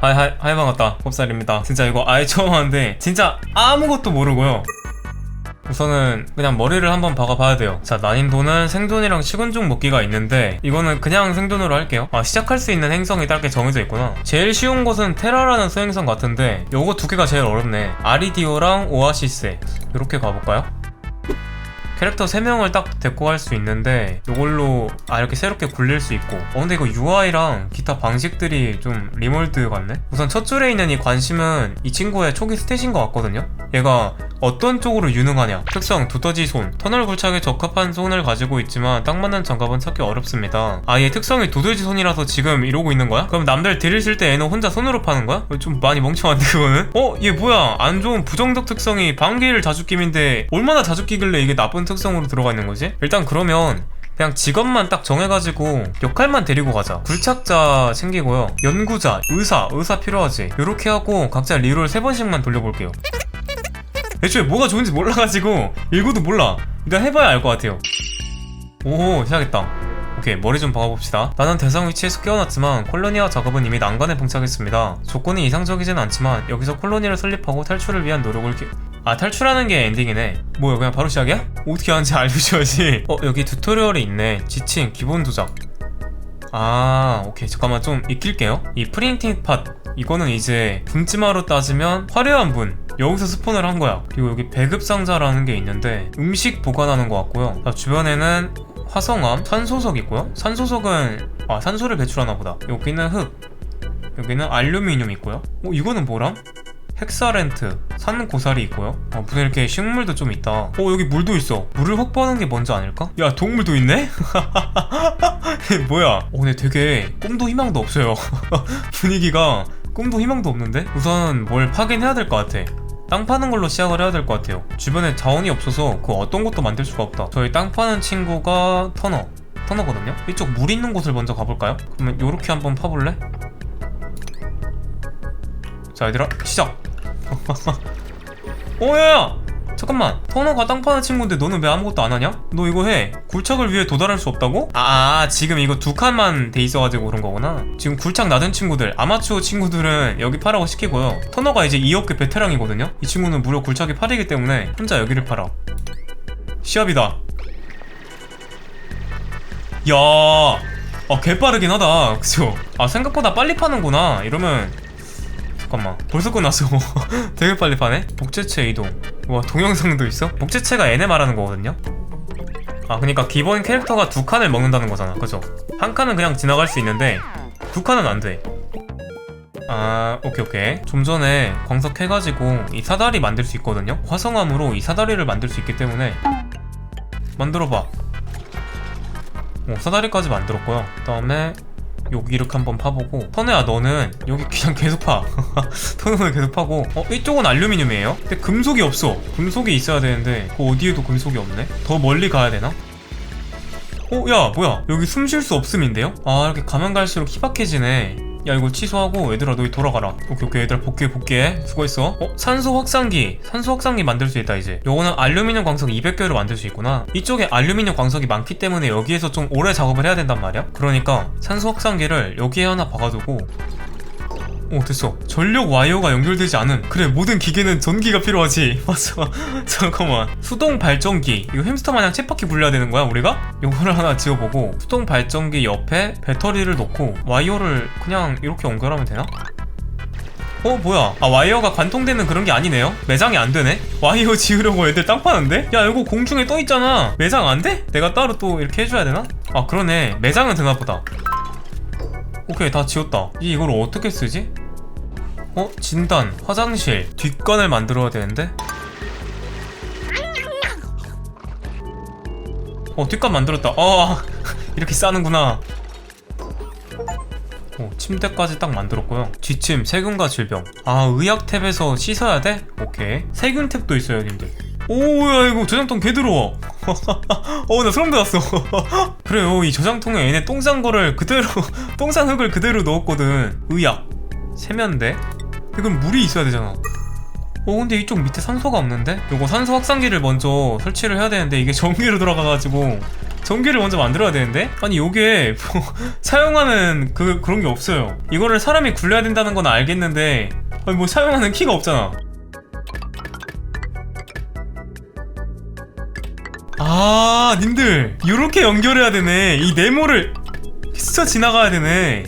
하이 하이 하이 반갑다. 홉살입니다. 진짜 이거 아예 처음 하는데 진짜 아무것도 모르고요. 우선은 그냥 머리를 한번 박아봐야 돼요. 자 난인도는 생존이랑 식은죽 먹기가 있는데 이거는 그냥 생존으로 할게요. 아 시작할 수 있는 행성이 짧게 정해져 있구나. 제일 쉬운 것은 테라라는 수행성 같은데 요거 두 개가 제일 어렵네. 아리디오랑 오아시스. 이렇게 가볼까요? 캐릭터 3명을 딱 데리고 갈 수 있는데 이걸로 아 이렇게 새롭게 굴릴 수 있고 어 근데 이거 UI랑 기타 방식들이 좀 리몰드 같네 우선 첫 줄에 있는 이 관심은 이 친구의 초기 스탯인 것 같거든요 얘가 어떤 쪽으로 유능하냐 특성 두더지 손 터널 굴착에 적합한 손을 가지고 있지만 딱 맞는 장갑은 찾기 어렵습니다 아얘 특성이 두더지 손이라서 지금 이러고 있는 거야? 그럼 남들 들이실 때 얘는 혼자 손으로 파는 거야? 좀 많이 멍청한데 그거는? 어? 얘 뭐야 안 좋은 부정적 특성이 방귀를 자주 끼민데 얼마나 자주 끼길래 이게 나쁜 특성으로 들어가 있는 거지? 일단 그러면 그냥 직업만 딱 정해가지고 역할만 데리고 가자. 굴착자 챙기고요. 연구자 의사 의사 필요하지. 이렇게 하고 각자 리롤 세번씩만 돌려볼게요. 애초에 뭐가 좋은지 몰라가지고 읽어도 몰라. 일단 해봐야 알 것 같아요. 오 시작했다. 오케이 머리 좀 박아봅시다. 나는 대상 위치에서 깨어났지만 콜로니아 작업은 이미 난간에 봉착했습니다. 조건이 이상적이진 않지만 여기서 콜로니를 설립하고 탈출을 위한 노력을 기... 아 탈출하는 게 엔딩이네. 뭐야 그냥 바로 시작이야? 어떻게 하는지 알려줘야지 어 여기 튜토리얼이 있네. 지칭 기본 도작 아 오케이. 잠깐만 좀 익힐게요. 이 프린팅 팟 이거는 이제 분지마로 따지면 화려한 분. 여기서 스폰을 한 거야. 그리고 여기 배급 상자라는 게 있는데 음식 보관하는 것 같고요. 자, 주변에는 화성암 산소석 있고요. 산소석은 아 산소를 배출하나 보다. 여기는 흙. 여기는 알루미늄 있고요. 어 이거는 뭐람? 헥사렌트, 산고사리 있고요. 어, 무슨 이렇게 식물도 좀 있다. 어, 여기 물도 있어. 물을 확보하는 게 먼저 아닐까? 야, 동물도 있네? 뭐야? 어, 근데 되게 꿈도 희망도 없어요. 분위기가 꿈도 희망도 없는데? 우선 뭘 파긴 해야 될 것 같아. 땅 파는 걸로 시작을 해야 될 것 같아요. 주변에 자원이 없어서 그 어떤 것도 만들 수가 없다. 저희 땅 파는 친구가 터너. 터너거든요? 이쪽 물 있는 곳을 먼저 가볼까요? 그러면 요렇게 한번 파볼래? 자 얘들아 시작. 오야야. 잠깐만. 터너가 땅 파는 친구인데 너는 왜 아무것도 안 하냐? 너 이거 해. 굴착을 위해 도달할 수 없다고? 아, 아 지금 이거 두 칸만 돼 있어가지고 그런 거구나. 지금 굴착 낮은 친구들 아마추어 친구들은 여기 파라고 시키고요. 터너가 이제 2업계 베테랑이거든요. 이 친구는 무려 굴착이 8이기 때문에 혼자 여기를 팔아. 시합이다. 야, 아 개빠르긴 하다, 그죠? 아 생각보다 빨리 파는구나. 이러면 잠깐만, 벌써 끝났어. 되게 빨리 파네. 복제체 이동. 와 동영상도 있어? 복제체가 얘네 말하는 거거든요. 아 그러니까 기본 캐릭터가 두 칸을 먹는다는 거잖아, 그죠? 한 칸은 그냥 지나갈 수 있는데 두 칸은 안 돼. 아 오케이 오케이 좀 전에 광석 해가지고 이 사다리 만들 수 있거든요 화성암으로 이 사다리를 만들 수 있기 때문에 만들어봐 어, 사다리까지 만들었고요. 그 다음에 여기 이렇게 한번 파보고 터너야 너는 여기 그냥 계속 파. 터너는 계속 파고 어 이쪽은 알루미늄이에요? 근데 금속이 없어. 금속이 있어야 되는데 그 어디에도 금속이 없네? 더 멀리 가야 되나? 어 야 뭐야? 여기 숨 쉴 수 없음인데요? 아 이렇게 가면 갈수록 희박해지네 야 이거 취소하고 얘들아 너희 돌아가라. 오케이 오케이 얘들아 복귀해 복귀해. 수고했어. 어? 산소 확산기. 산소 확산기 만들 수 있다 이제. 요거는 알루미늄 광석 200개를 만들 수 있구나. 이쪽에 알루미늄 광석이 많기 때문에 여기에서 좀 오래 작업을 해야 된단 말이야? 그러니까 산소 확산기를 여기에 하나 박아두고 오 됐어. 전력 와이어가 연결되지 않음 그래 모든 기계는 전기가 필요하지. 맞아. 잠깐만. 수동 발전기. 이거 햄스터 마냥 쳇바퀴 굴려야 되는 거야 우리가? 요거를 하나 지어보고 수동 발전기 옆에 배터리를 놓고 와이어를 그냥 이렇게 연결하면 되나? 어 뭐야? 아 와이어가 관통되는 그런 게 아니네요? 매장이 안 되네? 와이어 지으려고 애들 땅 파는데? 야 이거 공중에 떠 있잖아. 매장 안 돼? 내가 따로 또 이렇게 해줘야 되나? 아 그러네. 매장은 되나 보다 오케이 다 지웠다. 이 이걸 어떻게 쓰지? 어? 진단 화장실 뒷관을 만들어야 되는데? 어 뒷관 만들었다. 아 이렇게 싸는구나. 어, 침대까지 딱 만들었고요. 뒷침 세균과 질병. 아 의학 탭에서 씻어야 돼? 오케이. 세균 탭도 있어요 님들 오야 이거 저장통 개 들어와 어나 소름 돋았어. 그래요 이 저장통에 얘네 똥 싼 거를 그대로 똥 싼 흙을 그대로 넣었거든. 의약. 세면대. 이건 물이 있어야 되잖아. 어 근데 이쪽 밑에 산소가 없는데? 요거 산소 확산기를 먼저 설치를 해야 되는데 이게 전기로 돌아가가지고 전기를 먼저 만들어야 되는데? 아니 요게 뭐 사용하는 그 그런 게 없어요. 이거를 사람이 굴려야 된다는 건 알겠는데 아니 뭐 사용하는 키가 없잖아 아 님들. 요렇게 연결해야 되네. 이 네모를 스쳐 지나가야 되네.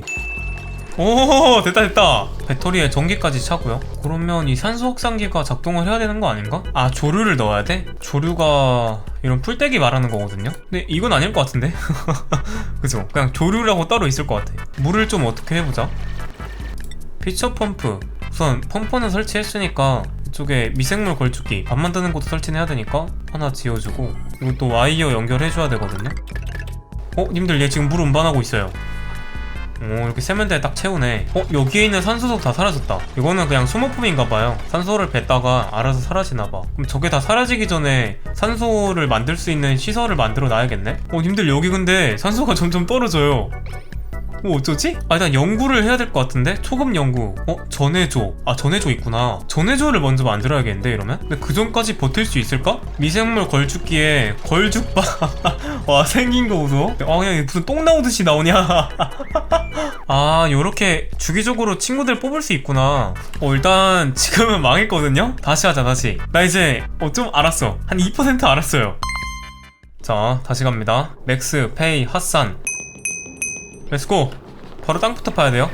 오 됐다 됐다. 배터리에 전기까지 차고요. 그러면 이 산소 확산기가 작동을 해야 되는 거 아닌가? 아 조류를 넣어야 돼? 조류가 이런 풀떼기 말하는 거거든요? 근데 이건 아닐 것 같은데? 그죠? 그냥 조류라고 따로 있을 것 같아. 물을 좀 어떻게 해보자. 피처 펌프. 우선 펌프는 설치했으니까 이쪽에 미생물 걸쭉기 밥 만드는 것도 설치해야 되니까 하나 지어주고 이거 또 와이어 연결해줘야 되거든요. 어? 님들 얘 지금 물 운반하고 있어요. 오 이렇게 세면대에 딱 채우네. 어 여기에 있는 산소도 다 사라졌다. 이거는 그냥 소모품인가봐요. 산소를 뱉다가 알아서 사라지나봐. 그럼 저게 다 사라지기 전에 산소를 만들 수 있는 시설을 만들어 놔야겠네? 어 님들 여기 근데 산소가 점점 떨어져요 어 어쩌지? 아 일단 연구를 해야 될 것 같은데? 초급 연구. 어 전해조 아 전해조 있구나. 전해조를 먼저 만들어야겠는데 이러면? 근데 그 전까지 버틸 수 있을까? 미생물 걸쭉기에 걸죽바. 와 생긴 거 보소. 아 그냥 무슨 똥 나오듯이 나오냐? 아 요렇게 주기적으로 친구들 뽑을 수 있구나. 어 일단 지금은 망했거든요? 다시 하자 다시. 나 이제 어 좀 알았어. 한 2% 알았어요. 자 다시 갑니다. 맥스 페이 핫산 렛츠고. 바로 땅부터 파야 돼요.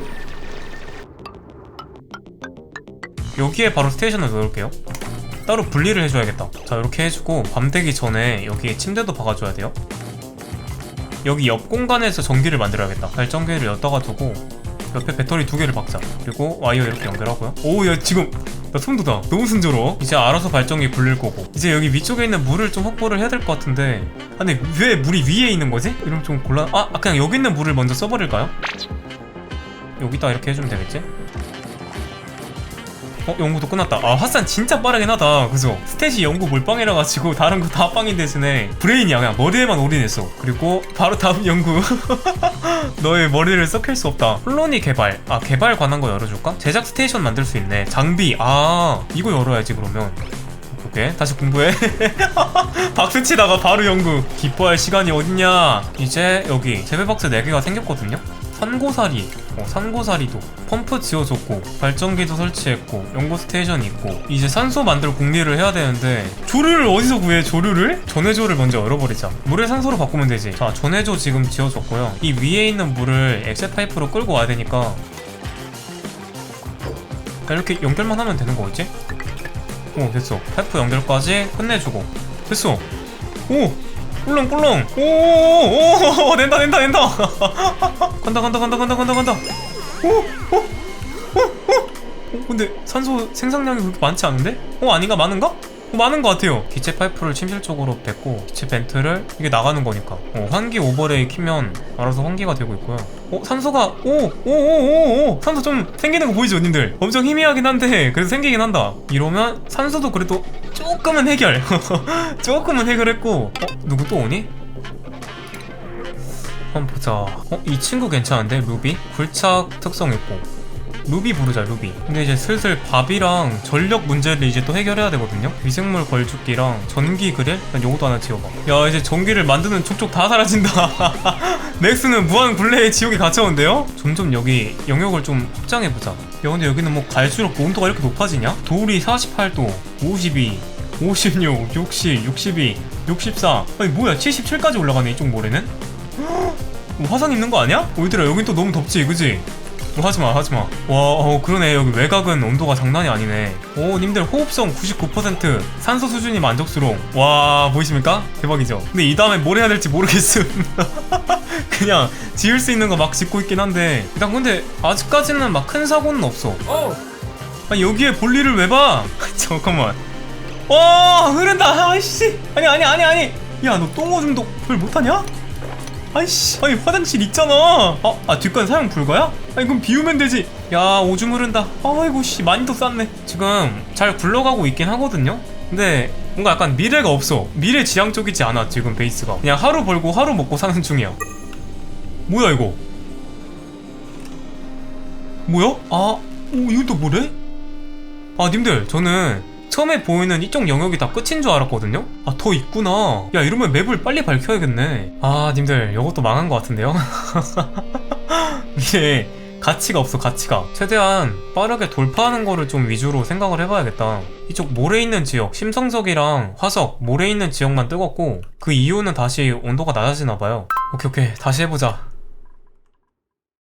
여기에 바로 스테이션을 넣을게요. 따로 분리를 해줘야겠다. 자 이렇게 해주고 밤 되기 전에 여기에 침대도 박아줘야 돼요. 여기 옆 공간에서 전기를 만들어야겠다. 발전기를 엿다가 두고 옆에 배터리 두 개를 박자 그리고 와이어 이렇게 연결하고요 오 야 지금 나 돋아 너무 순조로워 이제 알아서 발전기 굴릴 거고 이제 여기 위쪽에 있는 물을 좀 확보를 해야 될 것 같은데 아 근데 왜 물이 위에 있는 거지? 이러면 좀 곤란 아 아, 그냥 여기 있는 물을 먼저 써버릴까요? 여기다 이렇게 해주면 되겠지? 어 연구도 끝났다. 아 핫산 진짜 빠르긴 하다. 그죠? 스탯이 연구 몰빵이라 가지고 다른 거 다 빵인 대신에 브레인이야 그냥. 머리에만 올인했어. 그리고 바로 다음 연구. 너의 머리를 썩힐 수 없다. 플로니 개발. 아 개발 관한 거 열어줄까? 제작 스테이션 만들 수 있네. 장비. 아 이거 열어야지 그러면. 오케이. 다시 공부해. 박수 치다가 바로 연구. 기뻐할 시간이 어딨냐? 이제 여기 재배박스 4개가 생겼거든요? 산고사리 어, 산고사리도 펌프 지어줬고 발전기도 설치했고 연구 스테이션이 있고 이제 산소 만들 공리를 해야 되는데 조류를 어디서 구해 조류를? 전해조를 먼저 열어버리자 물을 산소로 바꾸면 되지 자 전해조 지금 지어줬고요 이 위에 있는 물을 엑셀 파이프로 끌고 와야 되니까 이렇게 연결만 하면 되는 거겠지? 오 됐어 파이프 연결까지 끝내주고 됐어 오 꿀렁 꿀렁 오오오 된다 된다 된다 간다 간다 간다 간다 간다 간다. 오 오 오 오 근데 산소 생산량이 그렇게 많지 않은데? 어 아닌가? 많은가? 어, 많은 것 같아요. 기체 파이프를 침실 쪽으로 뱉고 기체 벤트를 이게 나가는 거니까. 어, 환기 오버레이 키면 알아서 환기가 되고 있고요. 어 산소가 오 오 오 오 오. 산소 좀 생기는 거 보이죠 님들? 엄청 희미하긴 한데 그래도 생기긴 한다. 이러면 산소도 그래도 조금은 해결. 조금은 해결했고. 어 누구 또 오니? 한번 보자 어 이 친구 괜찮은데 루비? 굴착 특성 있고 루비 부르자 루비 근데 이제 슬슬 밥이랑 전력 문제를 이제 또 해결해야 되거든요 미생물 걸쭉기랑 전기 그릴? 난 요것도 하나 지워봐 야 이제 전기를 만드는 족족 다 사라진다 맥스는 무한 굴레의 지옥에 갇혀온대요? 점점 여기 영역을 좀 확장해보자 야 근데 여기는 뭐 갈수록 온도가 이렇게 높아지냐? 돌이 48도 52 56 60 62 64 아니 뭐야 77까지 올라가네 이쪽 모래는? 뭐 화상 입는 거 아니야? 오이들아 여긴 또 너무 덥지 그지? 뭐 하지마 하지마. 와 어, 그러네. 여기 외곽은 온도가 장난이 아니네. 오 님들 호흡성 99% 산소 수준이 만족스러움. 와 보이십니까? 대박이죠? 근데 이 다음에 뭘 해야 될지 모르겠음. 그냥 지을 수 있는 거 막 짓고 있긴 한데. 일단 근데 아직까지는 막 큰 사고는 없어. 아니 여기에 볼일을 왜 봐? 잠깐만. 와 흐른다. 아이씨. 아니 아니 아니 아니. 야 너 똥오줌도 별 못하냐? 아이씨 아니 화장실 있잖아. 아, 아 뒷간 사용 불가야? 아니 그럼 비우면 되지. 야 오줌 흐른다. 아이고 씨 많이 더 쌌네. 지금 잘 굴러가고 있긴 하거든요? 근데 뭔가 약간 미래가 없어. 미래 지향적이지 않아 지금 베이스가. 그냥 하루 벌고 하루 먹고 사는 중이야. 뭐야 이거? 뭐야? 아, 오, 이건 또 뭐래? 아, 님들, 저는 처음에 보이는 이쪽 영역이 다 끝인 줄 알았거든요? 아, 더 있구나. 야, 이러면 맵을 빨리 밝혀야겠네. 아, 님들, 이것도 망한 것 같은데요? 이게 가치가 없어, 가치가. 최대한 빠르게 돌파하는 거를 좀 위주로 생각을 해봐야겠다. 이쪽 모래 있는 지역, 심성석이랑 화석, 모래 있는 지역만 뜨겁고, 그 이후는 다시 온도가 낮아지나봐요. 오케이, 오케이. 다시 해보자.